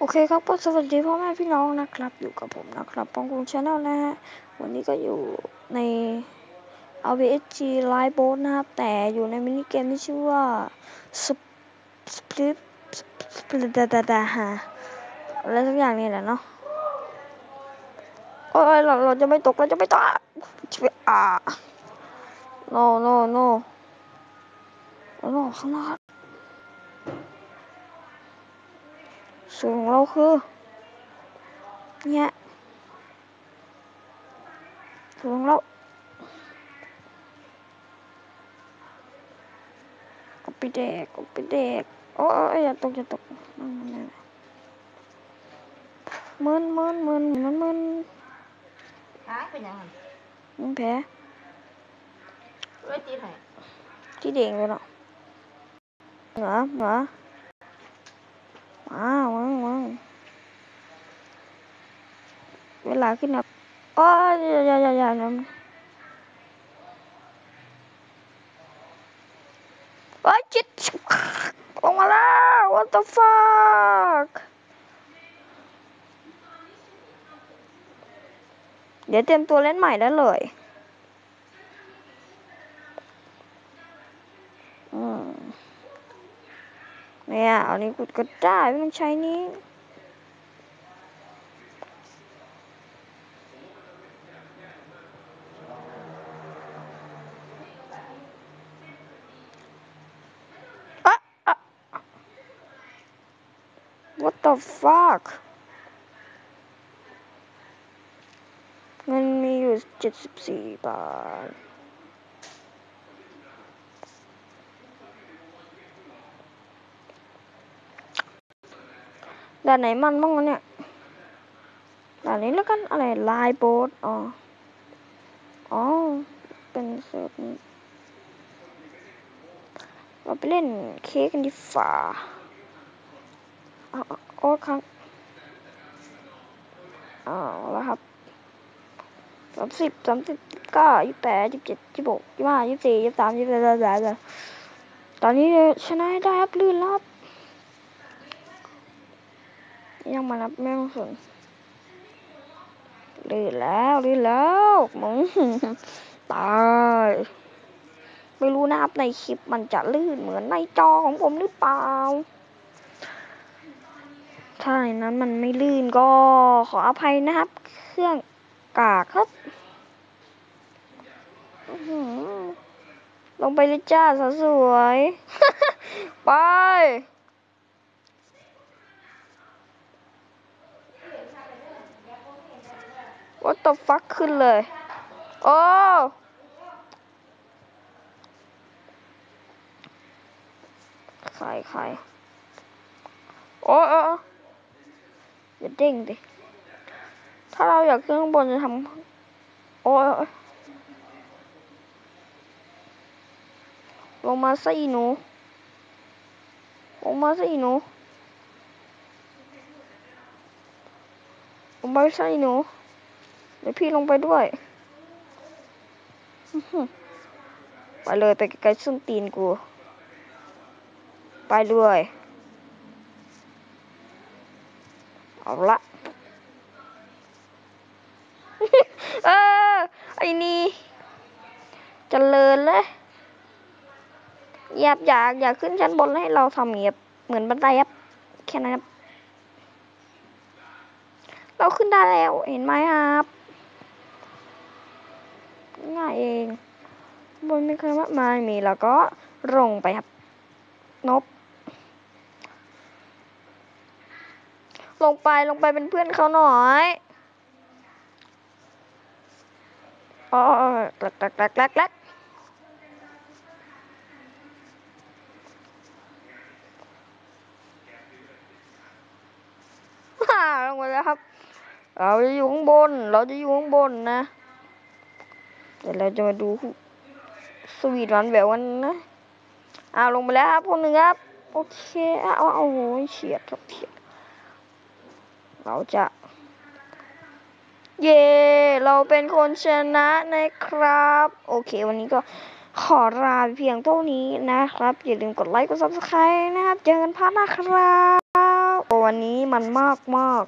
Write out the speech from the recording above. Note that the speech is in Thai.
โอเคครับก็สวัสดีพ่อแม่พี่น้องนะครับ อยู่กับผมนะครับปองกุงชาแนลนะฮะวันนี้ก็อยู่ใน RVSG Live Boat นะครับ แต่อยู่ในมินิเกมที่ชื่อว่า Split Split ดาดาฮะอะไรสักอย่างนี่แหละเนาะโอ้ยเราเราจะไม่ตกเราจะไม่ตกอ่า no no no no ข้างหน้าสูงเราคือเนี่ยสูงเราก็ ไปเด็กก็ไปเด็กโอ้ยอย่าตกอย่าตกมึน มึนมึนมึนมึนหายเป็นยังไงมึนแผลเอ้าะเหรอเหรอว้าวมึงมึงเวลาขึ้นนะโอ้ยอย่าอย่าอย่าอย่านะโอ้ยจิตลงมาแล้ว what the fuck เดี๋ยวเตรียมตัวเล่นใหม่ได้เลย อืม เนี่ยอันนี้กูก็ได้ไม่ต้องใช้นี้อะอะ what the fuck เงินมีอยู่เจ็ดสิบสี่บาท ด่านไหนมันบ้างวะเนี่ยด่านนี้แล้วกันอะไรลายโบสอ๋อ อ๋อ เป็นเสิร์ฟนี้เราไปเล่นเค้กกันดีฝ่าอ๋อโอ้ครับอ๋อแล้วครับสามสิบสามสิบเก้ายี่แปดยี่เจ็ดยี่บหกยี่ห้ายี่สี่ยี่สามยี่สิบสี่ยี่สิบห้าตอนนี้ชนะได้ครับลื่นแล้วครับ ยังมานับไม่ต้องสนลื่นแล้วลื่นแล้วมึงตายไม่รู้นะครับในคลิปมันจะลื่นเหมือนในจอของผมหรือเปล่า ถ้าในนั้นมันไม่ลื่นก็ขออภัยนะครับ เครื่องกากครับลงไปเลยจ้าสาวสวย ไป what the fuck ขึ้นเลย โอ้ ใครใครโอ้โอ้อย่าเด้งดิ ถ้าเราอยากขึ้นข้างบนจะทำโอ้ลงมาซะอีหนูลงมาซะอีหนูลงมาซะอีหนู เดี๋ยวพี่ลงไปด้วย ไปเลยไปไกลๆส้นตีนกู ไปด้วยเอาละเออไอ้นี่เจริญเลยอยากอยากอยากขึ้นชั้นบนให้เราทำเงียบเหมือนบันไดครับแค่นั้นครับเราขึ้นได้แล้วเห็นไหมครับ ง่ายเอง บนไม่เคยมากมายมีแล้วก็ลงไปครับ นบ ลงไปลงไปเป็นเพื่อนเขาหน่อยอ๋อแกลกแกลกแกลกแกลกแกลกลงไปแล้วครับ เราจะอยู่ข้างบน เราจะอยู่ข้างบนนะ เดี๋ยวเราจะมาดูสวีทหวานแหววกันนะเอาวลงไปแล้วครับคนหนึ่งครับ โอเคเอาเอาโอ้โหเฉียดครับเฉียด เราจะ เย่เราเป็นคนชนะนะครับ โอเค วันนี้ก็ขอลาเพียงเท่านี้นะครับ อย่าลืมกดไลค์กด subscribe นะครับ เจอกันพาร์ทหน้าครับ วันนี้มันมากมาก